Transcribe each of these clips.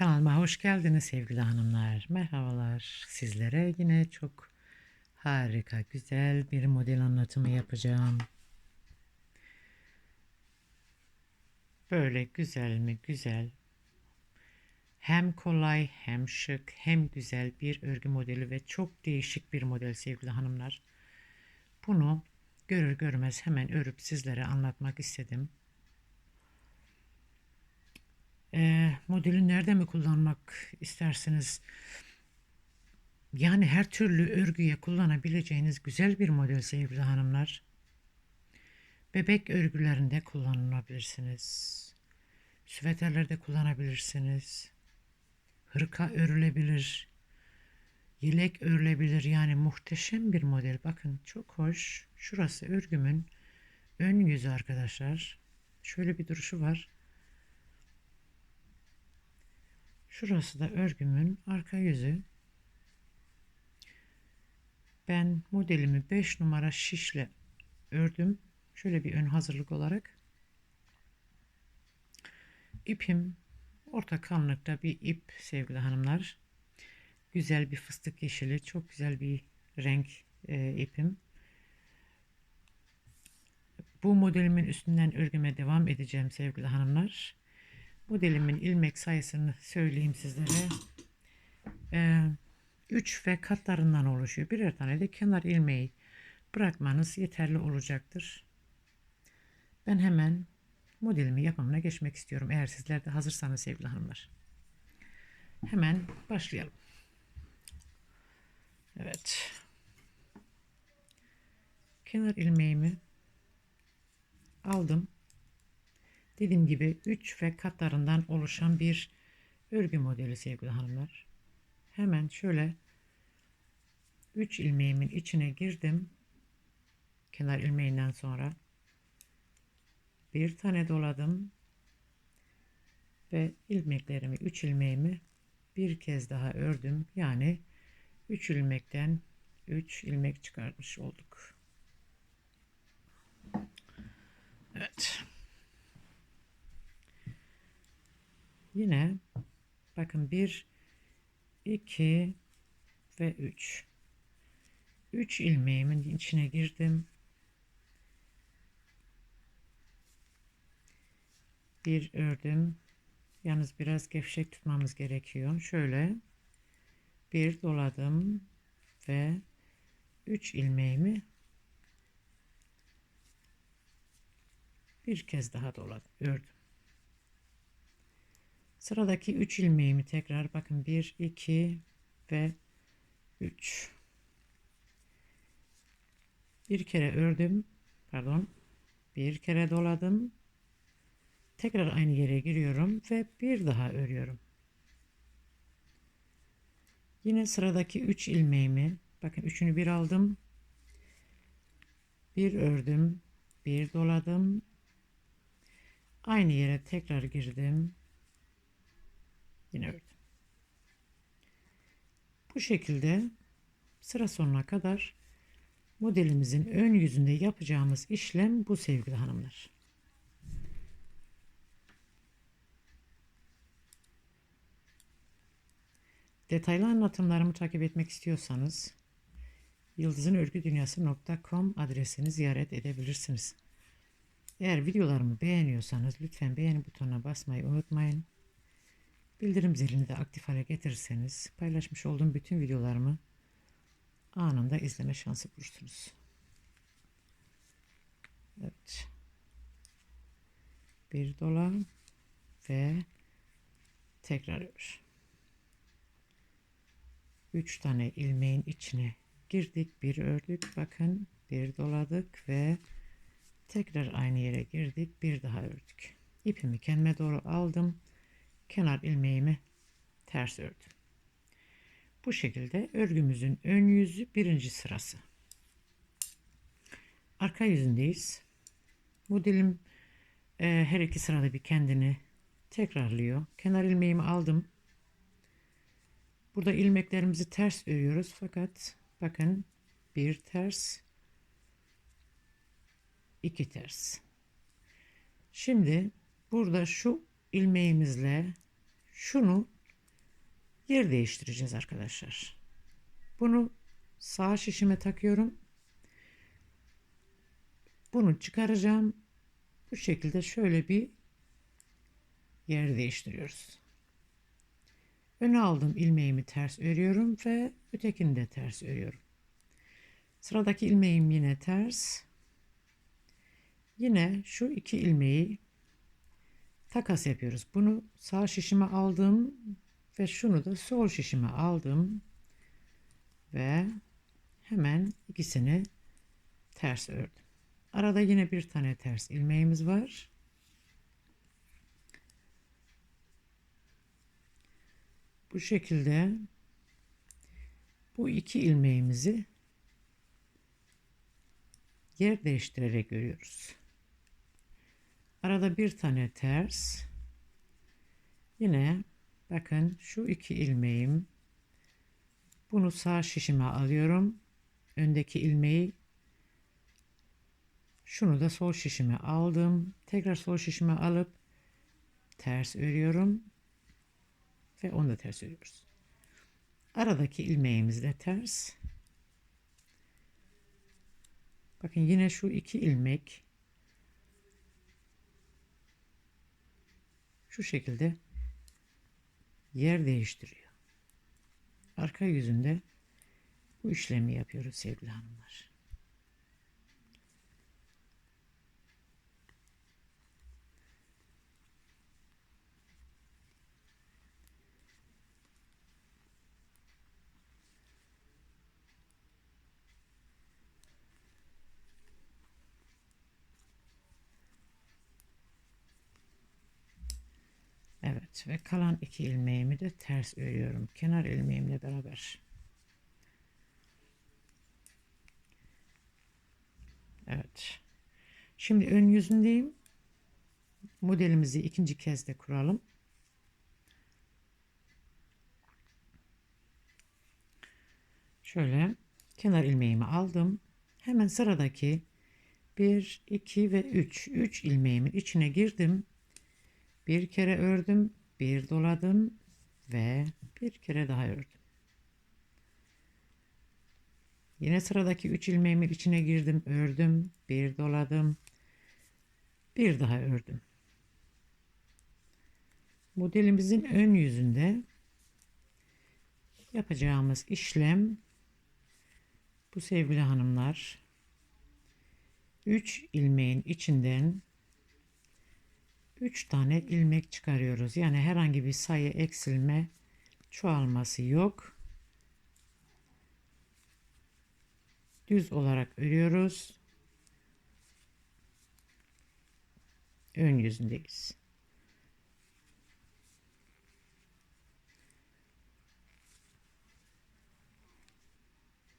Kanalıma hoş geldiniz sevgili hanımlar. Merhabalar. Sizlere yine çok harika, güzel bir model anlatımı yapacağım. Böyle güzel mi güzel. Hem kolay hem şık hem güzel bir örgü modeli ve çok değişik bir model sevgili hanımlar. Bunu görür görmez hemen örüp sizlere anlatmak istedim. Ee, modeli nerede mi kullanmak istersiniz? Yani her türlü örgüye kullanabileceğiniz güzel bir model sevgili hanımlar. Bebek örgülerinde kullanılabilirsiniz. Süveterlerde kullanabilirsiniz. Hırka örülebilir. Yelek örülebilir. Yani muhteşem bir model. Bakın çok hoş. Şurası örgümün ön yüzü arkadaşlar. Şöyle bir duruşu var. Şurası da örgümün arka yüzü. Ben modelimi 5 numara şişle ördüm. Şöyle bir ön hazırlık olarak. İpim orta kalınlıkta bir ip sevgili hanımlar. Güzel bir fıstık yeşili. Çok güzel bir renk e, ipim. Bu modelimin üstünden örgüme devam edeceğim sevgili hanımlar. Modelimin ilmek sayısını söyleyeyim sizlere. Ee, 3 ve katlarından oluşuyor. Birer tane de kenar ilmeği bırakmanız yeterli olacaktır. Ben hemen modelimi yapımına geçmek istiyorum. Eğer sizler de hazırsanız sevgili hanımlar. Hemen başlayalım. Evet. Kenar ilmeğimi aldım. Dediğim gibi 3 ve katlarından oluşan bir örgü modeli sevgili hanımlar. Hemen şöyle 3 ilmeğimin içine girdim. Kenar ilmeğinden sonra bir tane doladım ve ilmeklerimi 3 ilmeğimi bir kez daha ördüm. Yani 3 ilmekten 3 ilmek çıkarmış olduk. Evet. Yine bakın 1 2 ve 3 3 ilmeğimin içine girdim. Bir ördüm. Yalnız biraz gevşek tutmamız gerekiyor. Şöyle bir doladım ve 3 ilmeğimi bir kez daha doladım, ördüm. Sıradaki 3 ilmeğimi tekrar bakın. 1 2 ve 3 bir kere ördüm. Pardon. Bir kere doladım. Tekrar aynı yere giriyorum ve bir daha örüyorum. Yine sıradaki 3 ilmeğimi bakın üçünü bir aldım. Bir ördüm bir doladım. Aynı yere tekrar girdim Yine ördüm. Bu şekilde sıra sonuna kadar modelimizin ön yüzünde yapacağımız işlem bu sevgili hanımlar. Detaylı anlatımlarımı takip etmek istiyorsanız yıldızınörgüdünyası.com adresini ziyaret edebilirsiniz. Eğer videolarımı beğeniyorsanız lütfen beğeni butonuna basmayı unutmayın. Bildirim zilini de aktif hale getirirseniz paylaşmış olduğum bütün videolarımı anında izleme şansı bulursunuz. Evet. Bir dola ve tekrar ör. Üç tane ilmeğin içine girdik, bir ördük. Bakın bir doladık ve tekrar aynı yere girdik, bir daha ördük. İpimi kendime doğru aldım kenar ilmeğimi ters ördüm. Bu şekilde örgümüzün ön yüzü birinci sırası. Arka yüzündeyiz. Modelim e, her iki sırada bir kendini tekrarlıyor. Kenar ilmeğimi aldım. Burada ilmeklerimizi ters örüyoruz fakat bakın bir ters iki ters. Şimdi burada şu ilmeğimizle şunu yer değiştireceğiz arkadaşlar. Bunu sağ şişime takıyorum. Bunu çıkaracağım. Bu şekilde şöyle bir yer değiştiriyoruz. Öne aldım ilmeğimi ters örüyorum ve ötekini de ters örüyorum. Sıradaki ilmeğim yine ters. Yine şu iki ilmeği takas yapıyoruz. Bunu sağ şişime aldım ve şunu da sol şişime aldım ve hemen ikisini ters ördüm. Arada yine bir tane ters ilmeğimiz var. Bu şekilde bu iki ilmeğimizi yer değiştirerek örüyoruz. Arada bir tane ters. Yine bakın şu iki ilmeğim. Bunu sağ şişime alıyorum. Öndeki ilmeği şunu da sol şişime aldım. Tekrar sol şişime alıp ters örüyorum. Ve onu da ters örüyoruz. Aradaki ilmeğimiz de ters. Bakın yine şu iki ilmek şu şekilde yer değiştiriyor. Arka yüzünde bu işlemi yapıyoruz sevgili hanımlar. Evet ve kalan iki ilmeğimi de ters örüyorum. Kenar ilmeğimle beraber. Evet. Şimdi ön yüzündeyim. Modelimizi ikinci kez de kuralım. Şöyle kenar ilmeğimi aldım. Hemen sıradaki 1, 2 ve 3. 3 ilmeğimin içine girdim. Bir kere ördüm, bir doladım ve bir kere daha ördüm. Yine sıradaki 3 ilmeğimin içine girdim, ördüm, bir doladım, bir daha ördüm. Modelimizin ön yüzünde yapacağımız işlem bu sevgili hanımlar 3 ilmeğin içinden 3 tane ilmek çıkarıyoruz. Yani herhangi bir sayı eksilme çoğalması yok. Düz olarak örüyoruz. Ön yüzündeyiz.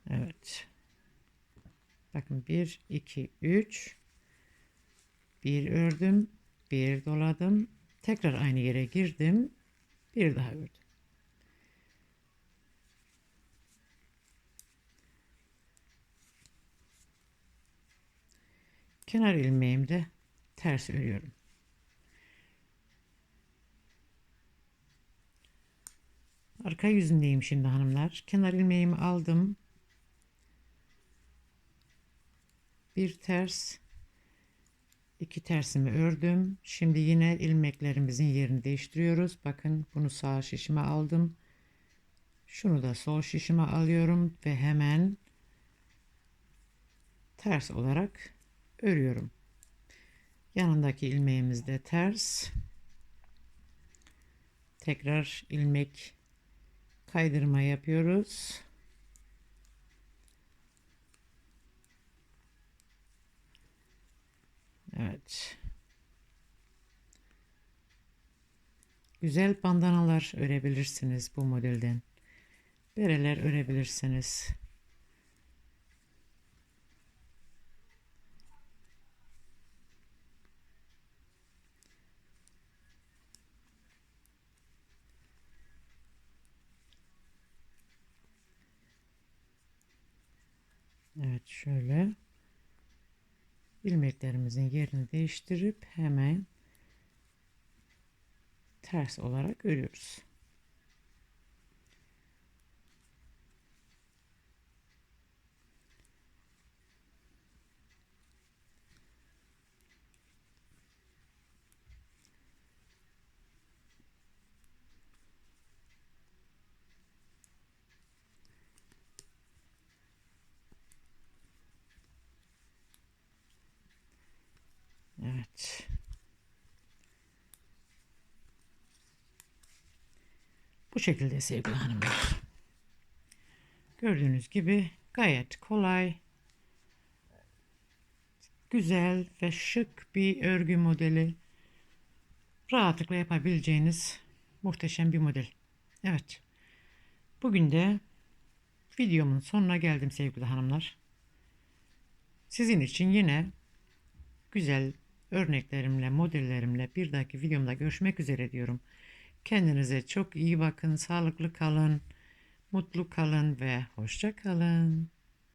Evet. Bakın 1 2 3 bir ördüm bir doladım. Tekrar aynı yere girdim. Bir daha ördüm kenar ilmeğimde ters örüyorum. Arka yüzündeyim şimdi hanımlar. Kenar ilmeğimi aldım. Bir ters iki tersimi ördüm. Şimdi yine ilmeklerimizin yerini değiştiriyoruz. Bakın bunu sağ şişime aldım. Şunu da sol şişime alıyorum ve hemen ters olarak örüyorum. Yanındaki ilmeğimiz de ters. Tekrar ilmek kaydırma yapıyoruz. Evet. Güzel bandanalar örebilirsiniz bu modelden. Bereler örebilirsiniz. Evet şöyle ilmeklerimizin yerini değiştirip hemen ters olarak örüyoruz. Evet. Bu şekilde sevgili hanımlar. Gördüğünüz gibi gayet kolay, güzel ve şık bir örgü modeli. Rahatlıkla yapabileceğiniz muhteşem bir model. Evet. Bugün de videomun sonuna geldim sevgili hanımlar. Sizin için yine güzel örneklerimle, modellerimle bir dahaki videomda görüşmek üzere diyorum. Kendinize çok iyi bakın, sağlıklı kalın, mutlu kalın ve hoşça kalın.